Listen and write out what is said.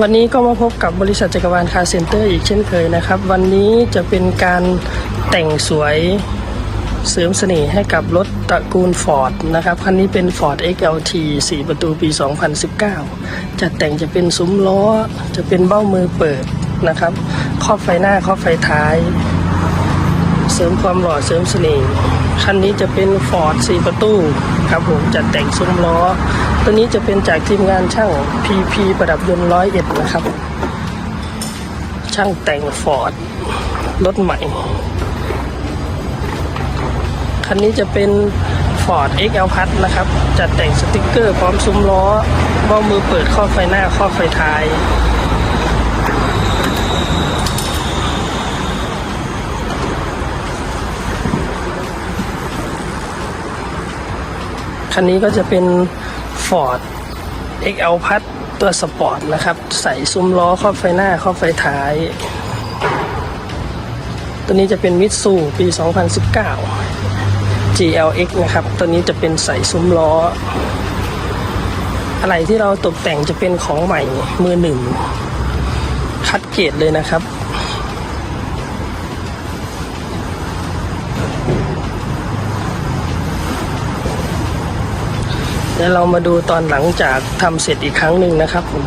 วันนี้ก็มาพบกับบริษัทจักรวาลคาร์เซ็นเตอร์อีกเช่นเคยนะครับ วันนี้จะเป็นการแต่งสวยเสริมเสน่ห์ให้กับรถตระกูล Ford นะครับคันนี้เป็น Ford XLT 4 ประตูปี 2019จะแต่งจะเป็นซุ้มล้อ จะเป็นเบ้ามือเปิดนะครับครอบไฟหน้าครอบไฟท้าย เสริมความหล่อเสริมเสน่ห์คันนี้จะเป็น Ford 4 ประตูครับผมจัดแต่งซุ้มล้อ ตัวนี้จะเป็นจากทีมงานช่าง PP ประดับยนต์ร้อยเอ็ดนะครับ ช่างแต่ง Ford รถใหม่ คันนี้จะเป็น Ford XL พัดนะครับจัดแต่งสติกเกอร์พร้อมซุ้มล้อบ้ามือเปิดข้อไฟหน้าข้อไฟท้ายคันนี้ก็จะเป็น Ford XL พัดตัวสปอร์ตนะครับ ใส่ซุ้มล้อครอบไฟหน้าครอบไฟท้าย ตัวนี้จะเป็นมิตซูปี 2019 GLX นะครับ ตัวนี้จะเป็นใส่ซุ้มล้อ อะไรที่เราตกแต่งจะเป็นของใหม่มือหนึ่งคัดเกรดเลยนะครับ เดี๋ยวเรามาดูตอนหลังจากทำเสร็จอีกครั้งหนึ่งนะครับผม